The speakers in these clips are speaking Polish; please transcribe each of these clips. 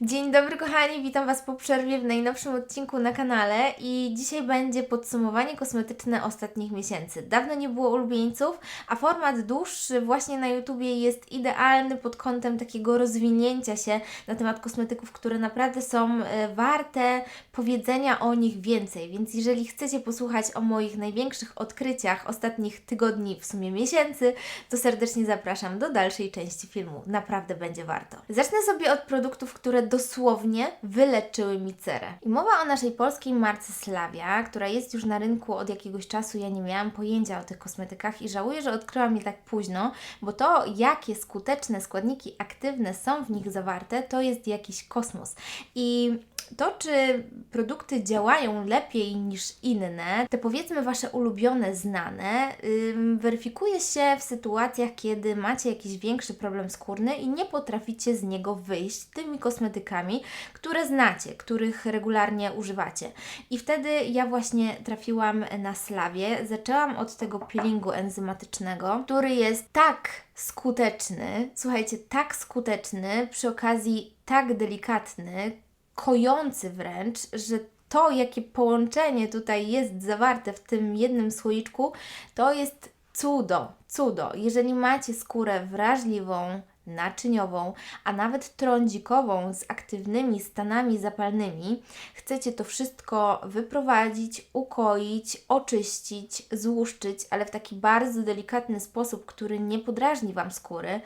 Dzień dobry kochani, witam Was po przerwie w najnowszym odcinku na kanale i dzisiaj będzie podsumowanie kosmetyczne ostatnich miesięcy. Dawno nie było ulubieńców, a format dłuższy właśnie na YouTubie jest idealny pod kątem takiego rozwinięcia się na temat kosmetyków, które naprawdę są e, warte powiedzenia o nich więcej. Więc jeżeli chcecie posłuchać o moich największych odkryciach ostatnich tygodni, w sumie miesięcy, to serdecznie zapraszam do dalszej części filmu. Naprawdę będzie warto. Zacznę sobie od produktów, które dosłownie wyleczyły mi cerę. I mowa o naszej polskiej marce Slavia, która jest już na rynku od jakiegoś czasu. Ja nie miałam pojęcia o tych kosmetykach i żałuję, że odkryłam je tak późno, bo to, jakie skuteczne składniki aktywne są w nich zawarte, to jest jakiś kosmos. I to, czy produkty działają lepiej niż inne, te powiedzmy Wasze ulubione, znane, weryfikuje się w sytuacjach, kiedy macie jakiś większy problem skórny i nie potraficie z niego wyjść tymi kosmetykami, które znacie, których regularnie używacie. I wtedy ja właśnie trafiłam na Slawie. Zaczęłam od tego peelingu enzymatycznego, który jest tak skuteczny, słuchajcie, tak skuteczny, przy okazji tak delikatny, kojący wręcz, że to, jakie połączenie tutaj jest zawarte w tym jednym słoiczku, to jest cudo, cudo. Jeżeli macie skórę wrażliwą, naczyniową, a nawet trądzikową z aktywnymi stanami zapalnymi, chcecie to wszystko wyprowadzić, ukoić, oczyścić, złuszczyć, ale w taki bardzo delikatny sposób, który nie podrażni Wam skóry,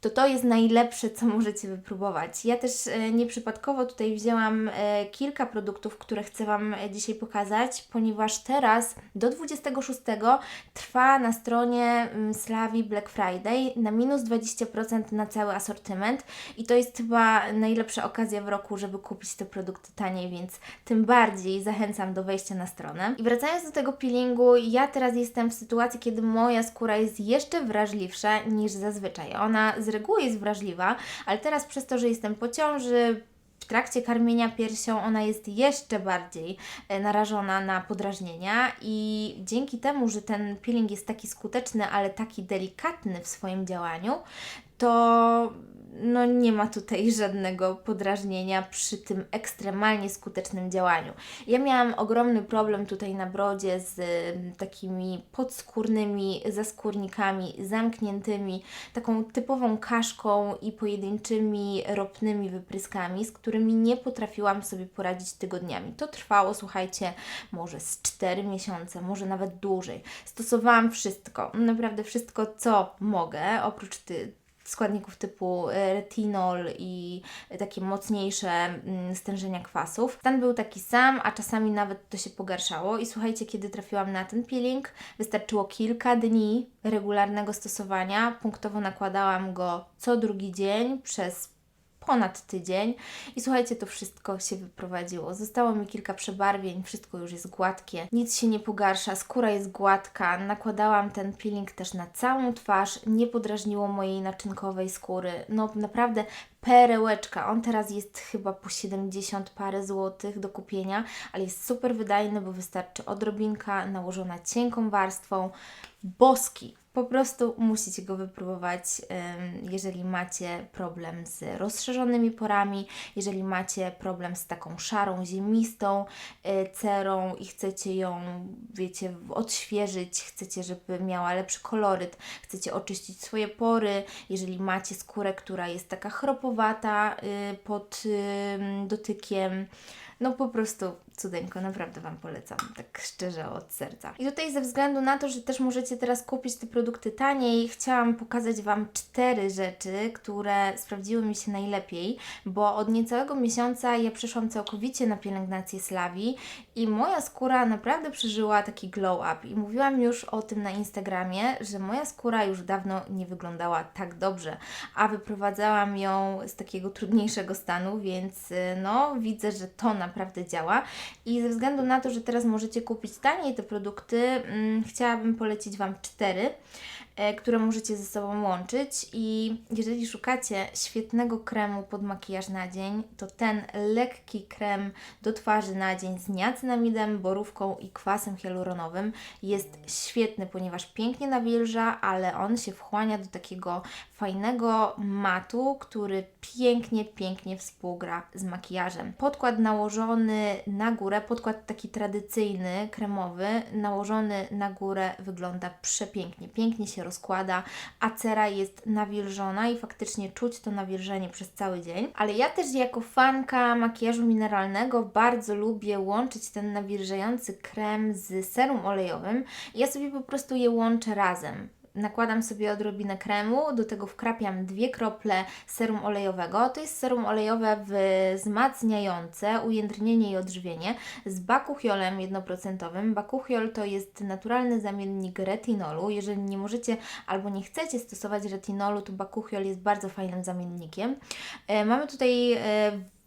to to jest najlepsze, co możecie wypróbować. Ja też e, nieprzypadkowo tutaj wzięłam e, kilka produktów, które chcę Wam e, dzisiaj pokazać, ponieważ teraz do 26 trwa na stronie mm, Slawi Black Friday na minus 20% na cały asortyment i to jest chyba najlepsza okazja w roku, żeby kupić te produkty taniej, więc tym bardziej zachęcam do wejścia na stronę. I wracając do tego peelingu, ja teraz jestem w sytuacji, kiedy moja skóra jest jeszcze wrażliwsza niż zazwyczaj. Ona z reguły jest wrażliwa, ale teraz przez to, że jestem po ciąży, w trakcie karmienia piersią ona jest jeszcze bardziej e, narażona na podrażnienia i dzięki temu, że ten peeling jest taki skuteczny, ale taki delikatny w swoim działaniu, to no nie ma tutaj żadnego podrażnienia przy tym ekstremalnie skutecznym działaniu. Ja miałam ogromny problem tutaj na brodzie z takimi podskórnymi zaskórnikami zamkniętymi, taką typową kaszką i pojedynczymi ropnymi wypryskami, z którymi nie potrafiłam sobie poradzić tygodniami. To trwało, słuchajcie, może z 4 miesiące, może nawet dłużej. Stosowałam wszystko, naprawdę wszystko, co mogę, oprócz ty, składników typu e, retinol i takie mocniejsze mm, stężenia kwasów. Stan był taki sam, a czasami nawet to się pogarszało. I słuchajcie, kiedy trafiłam na ten peeling, wystarczyło kilka dni regularnego stosowania. Punktowo nakładałam go co drugi dzień przez ponad tydzień i słuchajcie, to wszystko się wyprowadziło. Zostało mi kilka przebarwień, wszystko już jest gładkie, nic się nie pogarsza, skóra jest gładka. Nakładałam ten peeling też na całą twarz, nie podrażniło mojej naczynkowej skóry. No naprawdę perełeczka. On teraz jest chyba po 70 parę złotych do kupienia, ale jest super wydajny, bo wystarczy odrobinka nałożona cienką warstwą. Boski, po prostu musicie go wypróbować, jeżeli macie problem z rozszerzonymi porami, jeżeli macie problem z taką szarą, ziemistą e, cerą i chcecie ją, wiecie, odświeżyć, chcecie, żeby miała lepszy koloryt, chcecie oczyścić swoje pory, jeżeli macie skórę, która jest taka chropowata y, pod dotykiem, no po prostu cudeńko, naprawdę Wam polecam, tak szczerze od serca. I tutaj ze względu na to, że też możecie teraz kupić te produkty taniej, chciałam pokazać Wam cztery rzeczy, które sprawdziły mi się najlepiej, bo od niecałego miesiąca ja przeszłam całkowicie na pielęgnację Slawi i moja skóra naprawdę przeżyła taki glow up i mówiłam już o tym na Instagramie, że moja skóra już dawno nie wyglądała tak dobrze, a wyprowadzałam ją z takiego trudniejszego stanu, więc no widzę, że to naprawdę działa i ze względu na to, że teraz możecie kupić taniej te produkty, mm, chciałabym polecić Wam cztery. E, które możecie ze sobą łączyć. I jeżeli szukacie świetnego kremu pod makijaż na dzień, to ten lekki krem do twarzy na dzień z niacinamidem, borówką i kwasem hialuronowym jest świetny, ponieważ pięknie nawilża, ale on się wchłania do takiego fajnego matu, który pięknie, pięknie współgra z makijażem. Podkład nałożony na górę, podkład taki tradycyjny, kremowy, nałożony na górę wygląda przepięknie, pięknie się rozkłada, a cera jest nawilżona i faktycznie czuć to nawilżenie przez cały dzień. Ale ja też jako fanka makijażu mineralnego bardzo lubię łączyć ten nawilżający krem z serum olejowym. Ja sobie po prostu je łączę razem nakładam sobie odrobinę kremu, do tego wkrapiam dwie krople serum olejowego. To jest serum olejowe wzmacniające ujędrnienie i odżywienie z bakuchiolem 1%. Bakuchiol to jest naturalny zamiennik retinolu. Jeżeli nie możecie albo nie chcecie stosować retinolu, to bakuchiol jest bardzo fajnym zamiennikiem. E, mamy tutaj e,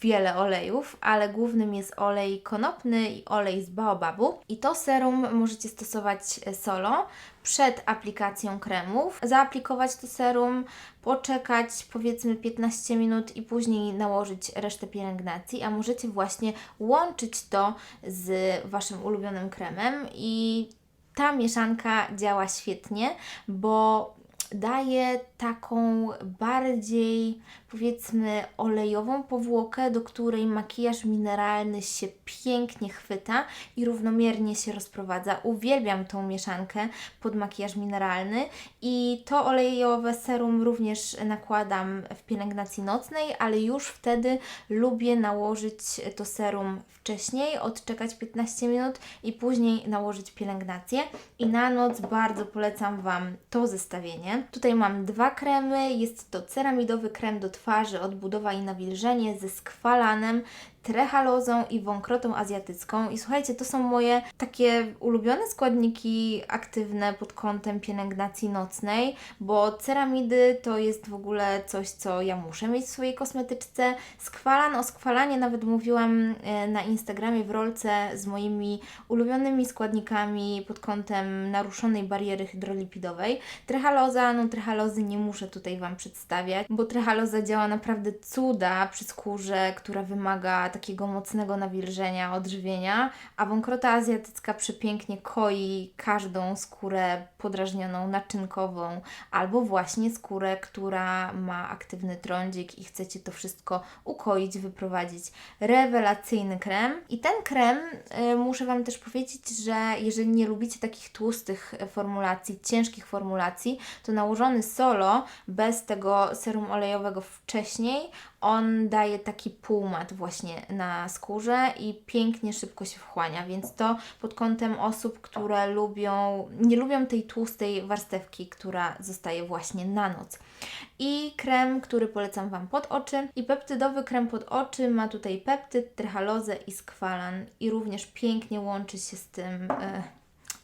wiele olejów, ale głównym jest olej konopny i olej z baobabu. I to serum możecie stosować solo przed aplikacją kremów. Zaaplikować to serum, poczekać powiedzmy 15 minut i później nałożyć resztę pielęgnacji, a możecie właśnie łączyć to z Waszym ulubionym kremem i ta mieszanka działa świetnie, bo daje taką bardziej, powiedzmy, olejową powłokę, do której makijaż mineralny się pięknie chwyta i równomiernie się rozprowadza. Uwielbiam tą mieszankę pod makijaż mineralny i to olejowe serum również nakładam w pielęgnacji nocnej, ale już wtedy lubię nałożyć to serum wcześniej, odczekać 15 minut i później nałożyć pielęgnację. I na noc bardzo polecam Wam to zestawienie. Tutaj mam dwa kremy. Jest to ceramidowy krem do twarzy, odbudowa i nawilżenie ze skwalanem trehalozą i wąkrotą azjatycką. I słuchajcie, to są moje takie ulubione składniki aktywne pod kątem pielęgnacji nocnej, bo ceramidy to jest w ogóle coś, co ja muszę mieć w swojej kosmetyczce. Skwalan, o skwalanie nawet mówiłam e, na Instagramie w rolce z moimi ulubionymi składnikami pod kątem naruszonej bariery hydrolipidowej. Trehaloza, no trehalozy nie muszę tutaj Wam przedstawiać, bo trehaloza działa naprawdę cuda przy skórze, która wymaga takiego mocnego nawilżenia, odżywienia, a wąkrota azjatycka przepięknie koi każdą skórę podrażnioną, naczynkową, albo właśnie skórę, która ma aktywny trądzik i chcecie to wszystko ukoić, wyprowadzić. Rewelacyjny krem. I ten krem, y, muszę Wam też powiedzieć, że jeżeli nie lubicie takich tłustych formulacji, ciężkich formulacji, to nałożony solo, bez tego serum olejowego wcześniej, on daje taki półmat właśnie na skórze i pięknie szybko się wchłania, więc to pod kątem osób, które lubią, nie lubią tej tłustej warstewki, która zostaje właśnie na noc. I krem, który polecam Wam pod oczy. I peptydowy krem pod oczy ma tutaj peptyd, tryhalozę i skwalan i również pięknie łączy się z tym... Yy,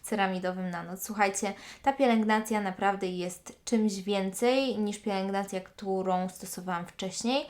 ceramidowym na noc. Słuchajcie, ta pielęgnacja naprawdę jest czymś więcej niż pielęgnacja, którą stosowałam wcześniej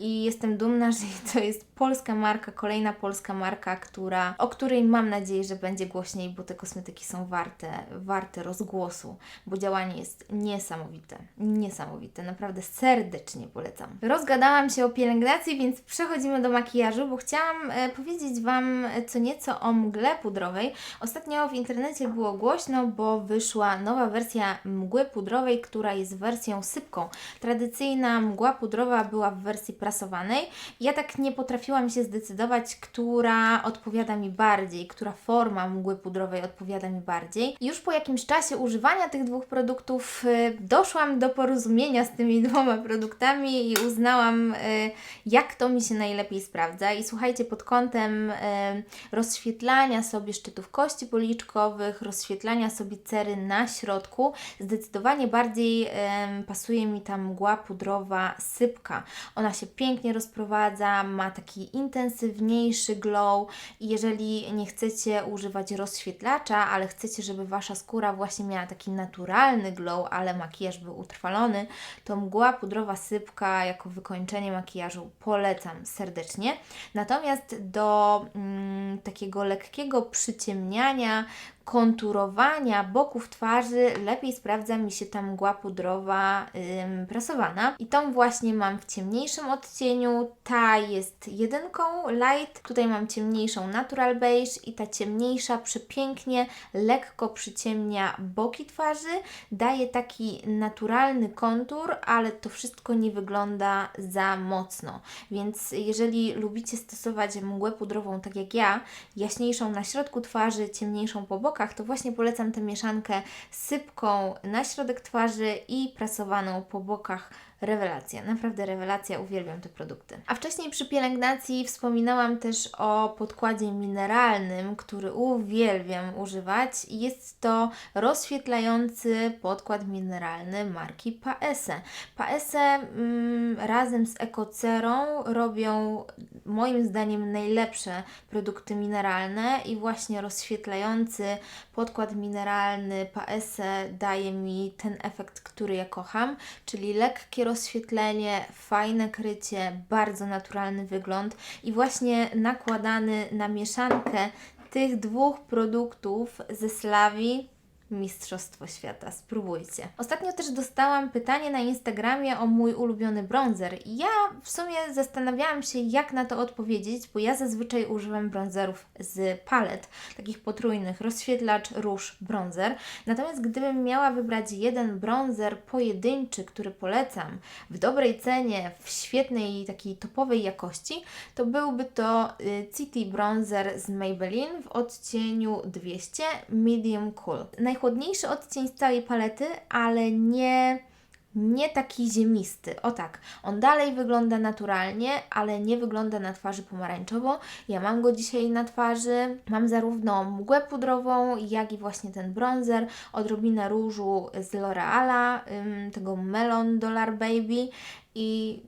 i jestem dumna, że to jest polska marka, kolejna polska marka, która, o której mam nadzieję, że będzie głośniej, bo te kosmetyki są warte, warte rozgłosu, bo działanie jest niesamowite, niesamowite, naprawdę serdecznie polecam. Rozgadałam się o pielęgnacji, więc przechodzimy do makijażu, bo chciałam e, powiedzieć Wam co nieco o mgle pudrowej. Ostatnio w internecie było głośno, bo wyszła nowa wersja mgły pudrowej, która jest wersją sypką. Tradycyjna mgła pudrowa była w wersji prasowanej. Ja tak nie potrafiłam się zdecydować, która odpowiada mi bardziej, która forma mgły pudrowej odpowiada mi bardziej. Już po jakimś czasie używania tych dwóch produktów y, doszłam do porozumienia z tymi dwoma produktami i uznałam, y, jak to mi się najlepiej sprawdza. I słuchajcie, pod kątem y, rozświetlania sobie szczytów kości policzkowych, rozświetlania sobie cery na środku, zdecydowanie bardziej pasuje mi ta mgła pudrowa sypka. Ona się pięknie rozprowadza, ma taki intensywniejszy glow jeżeli nie chcecie używać rozświetlacza, ale chcecie, żeby Wasza skóra właśnie miała taki naturalny glow, ale makijaż był utrwalony, to mgła pudrowa sypka jako wykończenie makijażu polecam serdecznie. Natomiast do mm, takiego lekkiego przyciemniania konturowania boków twarzy lepiej sprawdza mi się ta mgła pudrowa prasowana. I tą właśnie mam w ciemniejszym odcieniu. Ta jest jedynką light. Tutaj mam ciemniejszą natural beige i ta ciemniejsza przepięknie, lekko przyciemnia boki twarzy. Daje taki naturalny kontur, ale to wszystko nie wygląda za mocno. Więc jeżeli lubicie stosować mgłę pudrową tak jak ja, jaśniejszą na środku twarzy, ciemniejszą po bokach, to właśnie polecam tę mieszankę sypką na środek twarzy i prasowaną po bokach. Rewelacja, naprawdę rewelacja, uwielbiam te produkty. A wcześniej przy pielęgnacji wspominałam też o podkładzie mineralnym, który uwielbiam używać. Jest to rozświetlający podkład mineralny marki Paese. Paese mm, razem z Ecocerą robią moim zdaniem najlepsze produkty mineralne i właśnie rozświetlający podkład mineralny Paese daje mi ten efekt, który ja kocham, czyli lekkie rozświetlenie, fajne krycie, bardzo naturalny wygląd i właśnie nakładany na mieszankę tych dwóch produktów ze Slawi Mistrzostwo Świata. Spróbujcie. Ostatnio też dostałam pytanie na Instagramie o mój ulubiony bronzer ja w sumie zastanawiałam się, jak na to odpowiedzieć, bo ja zazwyczaj używam bronzerów z palet, takich potrójnych, rozświetlacz, róż, bronzer. Natomiast gdybym miała wybrać jeden bronzer pojedynczy, który polecam, w dobrej cenie, w świetnej, takiej topowej jakości, to byłby to y, City Bronzer z Maybelline w odcieniu 200 Medium Cool najchłodniejszy odcień z całej palety, ale nie, nie taki ziemisty. O tak, on dalej wygląda naturalnie, ale nie wygląda na twarzy pomarańczowo. Ja mam go dzisiaj na twarzy. Mam zarówno mgłę pudrową, jak i właśnie ten bronzer, odrobinę różu z L'Oreala, tego Melon Dollar Baby i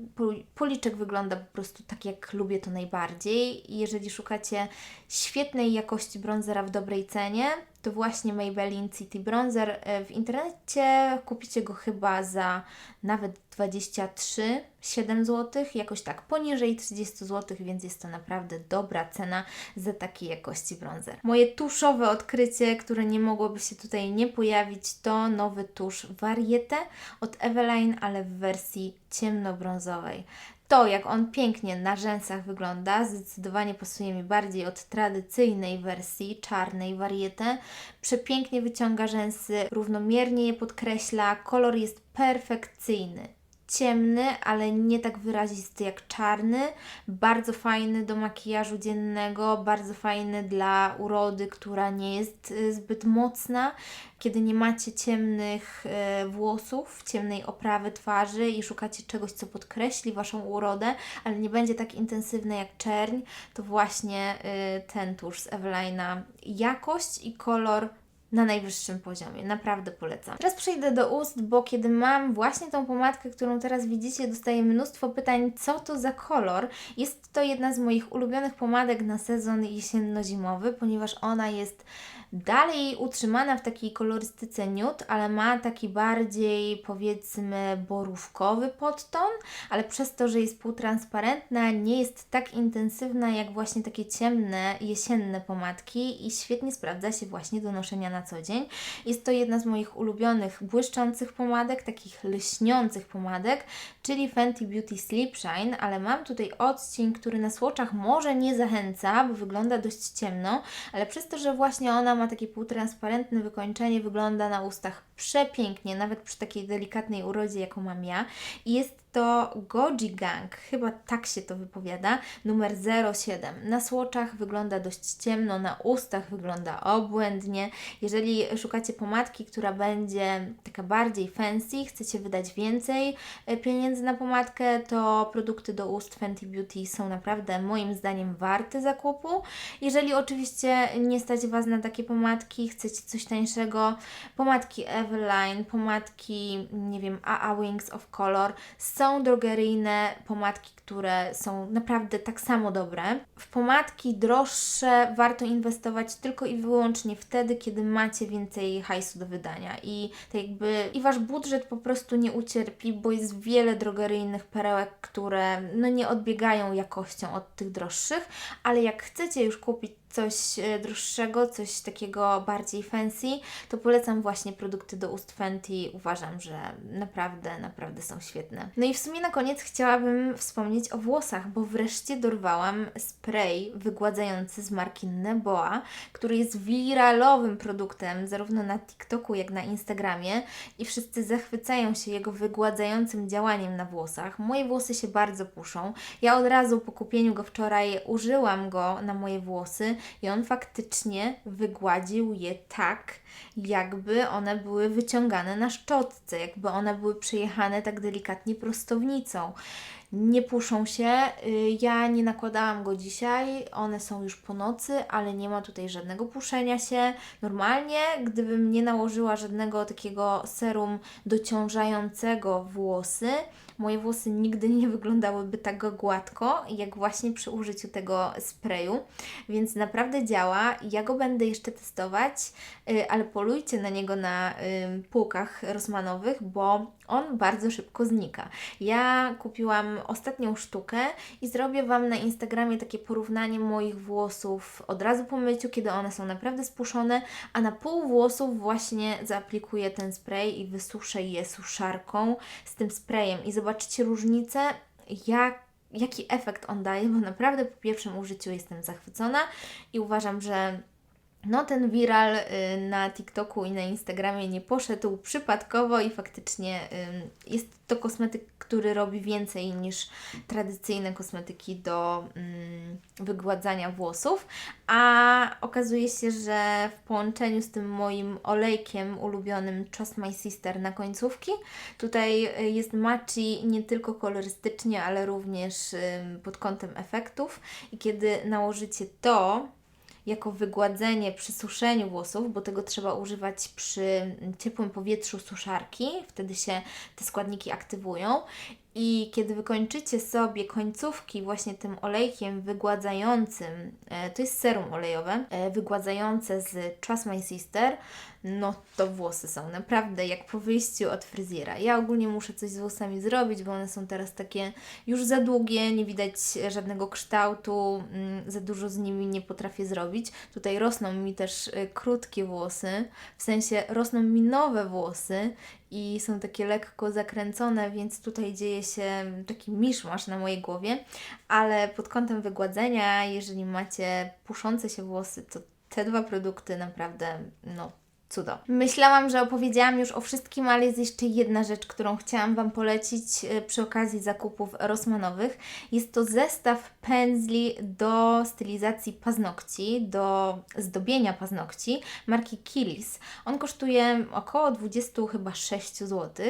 policzek wygląda po prostu tak, jak lubię to najbardziej. Jeżeli szukacie świetnej jakości bronzera w dobrej cenie, to właśnie Maybelline City Bronzer. E, w internecie kupicie go chyba za nawet 23, 7 zł, jakoś tak poniżej 30 zł, więc jest to naprawdę dobra cena za takiej jakości bronzer. Moje tuszowe odkrycie, które nie mogłoby się tutaj nie pojawić, to nowy tusz Variete od Eveline, ale w wersji ciemnobrązowej. To, jak on pięknie na rzęsach wygląda, zdecydowanie pasuje mi bardziej od tradycyjnej wersji czarnej warietę. Przepięknie wyciąga rzęsy, równomiernie je podkreśla, kolor jest perfekcyjny ciemny, ale nie tak wyrazisty jak czarny. Bardzo fajny do makijażu dziennego, bardzo fajny dla urody, która nie jest y, zbyt mocna. Kiedy nie macie ciemnych e, włosów, ciemnej oprawy twarzy i szukacie czegoś, co podkreśli Waszą urodę, ale nie będzie tak intensywne jak czerń, to właśnie y, ten tusz z Evelina jakość i kolor na najwyższym poziomie. Naprawdę polecam. Teraz przejdę do ust, bo kiedy mam właśnie tą pomadkę, którą teraz widzicie, dostaję mnóstwo pytań, co to za kolor. Jest to jedna z moich ulubionych pomadek na sezon jesienno-zimowy, ponieważ ona jest dalej utrzymana w takiej kolorystyce nude, ale ma taki bardziej powiedzmy borówkowy podton, ale przez to, że jest półtransparentna, nie jest tak intensywna jak właśnie takie ciemne, jesienne pomadki i świetnie sprawdza się właśnie do noszenia na co dzień. Jest to jedna z moich ulubionych błyszczących pomadek, takich lśniących pomadek, czyli Fenty Beauty Sleep Shine, ale mam tutaj odcień, który na słoczach może nie zachęca, bo wygląda dość ciemno, ale przez to, że właśnie ona ma takie półtransparentne wykończenie, wygląda na ustach przepięknie, nawet przy takiej delikatnej urodzie, jaką mam ja. I jest to Goji Gang, chyba tak się to wypowiada, numer 07. Na słoczach wygląda dość ciemno, na ustach wygląda obłędnie. Jeżeli szukacie pomadki, która będzie taka bardziej fancy, chcecie wydać więcej e, pieniędzy na pomadkę, to produkty do ust Fenty Beauty są naprawdę moim zdaniem warte zakupu. Jeżeli oczywiście nie stać Was na takie pomadki, chcecie coś tańszego, pomadki Eveline, pomadki, nie wiem, AA Wings of Color, są drogeryjne pomadki, które są naprawdę tak samo dobre. W pomadki droższe warto inwestować tylko i wyłącznie wtedy, kiedy macie więcej hajsu do wydania i tak jakby i Wasz budżet po prostu nie ucierpi, bo jest wiele drogeryjnych perełek, które no nie odbiegają jakością od tych droższych, ale jak chcecie już kupić coś e, droższego, coś takiego bardziej fancy, to polecam właśnie produkty do ust Fenty. Uważam, że naprawdę, naprawdę są świetne. No i w sumie na koniec chciałabym wspomnieć o włosach, bo wreszcie dorwałam spray wygładzający z marki Neboa, który jest wiralowym produktem zarówno na TikToku, jak na Instagramie i wszyscy zachwycają się jego wygładzającym działaniem na włosach. Moje włosy się bardzo puszą. Ja od razu po kupieniu go wczoraj użyłam go na moje włosy i on faktycznie wygładził je tak, jakby one były wyciągane na szczotce, jakby one były przejechane tak delikatnie prostownicą. Nie puszą się. Y, Ja nie nakładałam go dzisiaj, one są już po nocy, ale nie ma tutaj żadnego puszenia się. Normalnie, gdybym nie nałożyła żadnego takiego serum dociążającego włosy, moje włosy nigdy nie wyglądałyby tak gładko, jak właśnie przy użyciu tego sprayu, więc naprawdę działa. Ja go będę jeszcze testować, y, ale polujcie na niego na y, półkach Rossmanowych, bo on bardzo szybko znika. Ja kupiłam ostatnią sztukę i zrobię Wam na Instagramie takie porównanie moich włosów od razu po myciu, kiedy one są naprawdę spuszone, a na pół włosów właśnie zaaplikuję ten spray i wysuszę je suszarką z tym sprayem i zobaczycie różnicę, jak jaki efekt on daje, bo naprawdę po pierwszym użyciu jestem zachwycona i uważam, że no ten viral y, na TikToku i na Instagramie nie poszedł przypadkowo i faktycznie y, jest to kosmetyk, który robi więcej niż tradycyjne kosmetyki do mm, wygładzania włosów, a okazuje się, że w połączeniu z tym moim olejkiem ulubionym Trust My Sister na końcówki, tutaj y, jest matchy nie tylko kolorystycznie, ale również pod kątem efektów. I kiedy nałożycie to jako wygładzenie przy suszeniu włosów, bo tego trzeba używać przy ciepłym powietrzu suszarki, wtedy się te składniki aktywują. I kiedy wykończycie sobie końcówki właśnie tym olejkiem wygładzającym, e, to jest serum olejowe, e, wygładzające z Trust My Sister, no to włosy są naprawdę jak po wyjściu od fryzjera. Ja ogólnie muszę coś z włosami zrobić, bo one są teraz takie już za długie, nie widać żadnego kształtu, mm, za dużo z nimi nie potrafię zrobić. Tutaj rosną mi też y, krótkie włosy, w sensie rosną mi nowe włosy i są takie lekko zakręcone, więc tutaj dzieje się taki miszmasz na mojej głowie, ale pod kątem wygładzenia, jeżeli macie puszące się włosy, to te dwa produkty naprawdę, no, cudo. Myślałam, że opowiedziałam już o wszystkim, ale jest jeszcze jedna rzecz, którą chciałam Wam polecić e, przy okazji zakupów Rossmanowych. Jest to zestaw pędzli do stylizacji paznokci, do zdobienia paznokci marki Kilis. On kosztuje około 20 chyba 6 zł.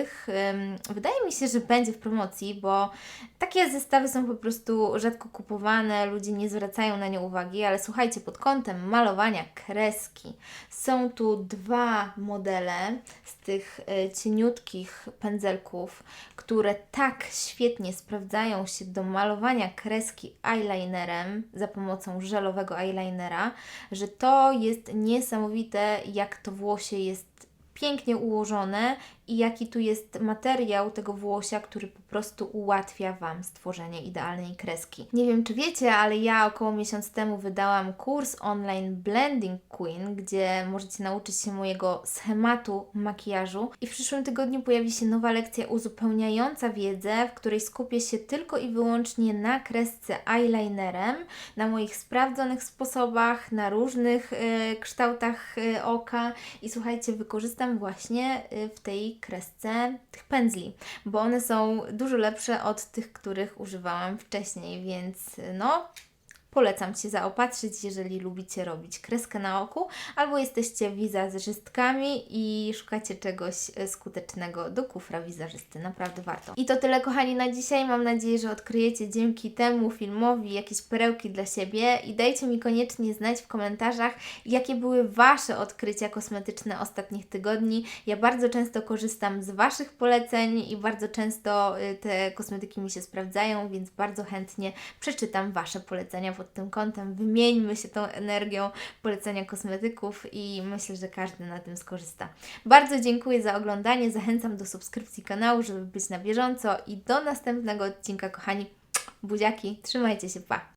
Wydaje mi się, że będzie w promocji, bo takie zestawy są po prostu rzadko kupowane, ludzie nie zwracają na nie uwagi, ale słuchajcie, pod kątem malowania kreski są tu dwa modele z tych e, cieniutkich pędzelków, które tak świetnie sprawdzają się do malowania kreski eyelinerem za pomocą żelowego eyelinera, że to jest niesamowite, jak to włosie jest pięknie ułożone i jaki tu jest materiał tego włosia, który po prostu ułatwia Wam stworzenie idealnej kreski. Nie wiem, czy wiecie, ale ja około miesiąc temu wydałam kurs online Blending Queen, gdzie możecie nauczyć się mojego schematu makijażu i w przyszłym tygodniu pojawi się nowa lekcja uzupełniająca wiedzę, w której skupię się tylko i wyłącznie na kresce eyelinerem, na moich sprawdzonych sposobach, na różnych y, kształtach y, oka i słuchajcie, wykorzystam właśnie y, w tej kresce tych pędzli, bo one są dużo lepsze od tych, których używałam wcześniej, więc no Polecam Ci zaopatrzyć, jeżeli lubicie robić kreskę na oku, albo jesteście wizażystkami i szukacie czegoś e, skutecznego do kufra wizażysty. Naprawdę warto. I to tyle, kochani, na dzisiaj. Mam nadzieję, że odkryjecie dzięki temu filmowi jakieś perełki dla siebie i dajcie mi koniecznie znać w komentarzach, jakie były Wasze odkrycia kosmetyczne ostatnich tygodni. Ja bardzo często korzystam z Waszych poleceń i bardzo często y, te kosmetyki mi się sprawdzają, więc bardzo chętnie przeczytam Wasze polecenia pod tym kątem. Wymieńmy się tą energią polecenia kosmetyków i myślę, że każdy na tym skorzysta. Bardzo dziękuję za oglądanie. Zachęcam do subskrypcji kanału, żeby być na bieżąco i do następnego odcinka, kochani. Buziaki, trzymajcie się, pa!